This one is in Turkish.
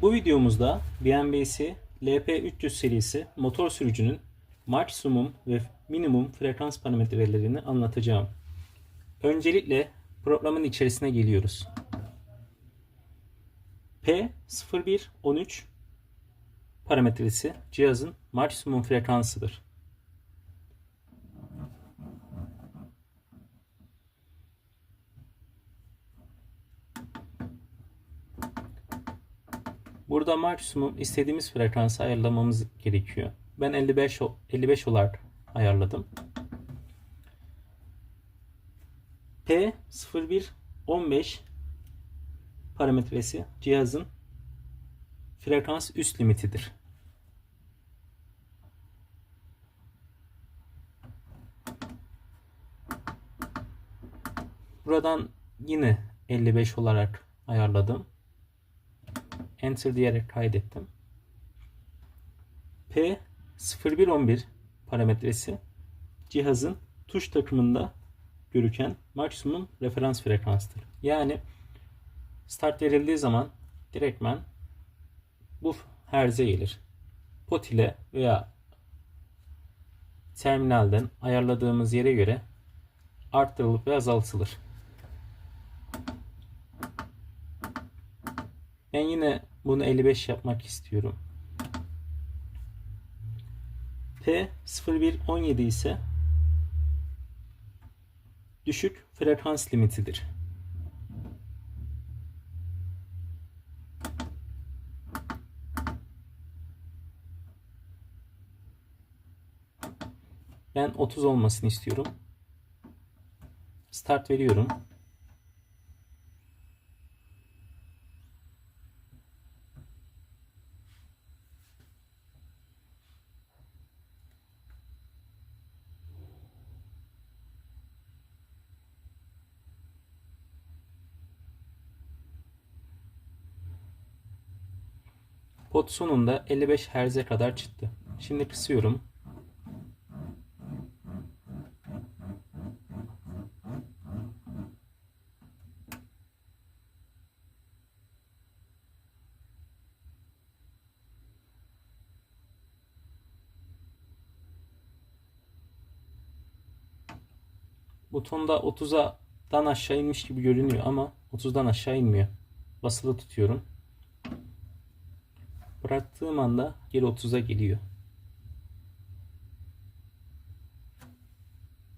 Bu videomuzda BMWC LP300 serisi motor sürücünün maksimum ve minimum frekans parametrelerini anlatacağım. Öncelikle programın içerisine geliyoruz. P0113 parametresi cihazın maksimum frekansıdır. Burada maksimum istediğimiz frekansı ayarlamamız gerekiyor. Ben 55 o- 55 olarak ayarladım. P0115 parametresi cihazın frekans üst limitidir. Buradan yine 55 olarak ayarladım. Enter diyerek kaydettim. P0111 parametresi cihazın tuş takımında görüken maksimum referans frekanstır. Yani start verildiği zaman direktmen bu herze gelir. Pot ile veya terminalden ayarladığımız yere göre arttırılıp ve azaltılır. Ben yine bunu 55 yapmak istiyorum. P0117 ise düşük frekans limitidir. Ben 30 olmasını istiyorum. Start veriyorum. Pot sonunda 55 Hz'e kadar çıktı. Şimdi kısıyorum. Butonda 30'dan aşağı inmiş gibi görünüyor ama 30'dan aşağı inmiyor. Basılı tutuyorum. Bıraktığım anda geri 30'a geliyor.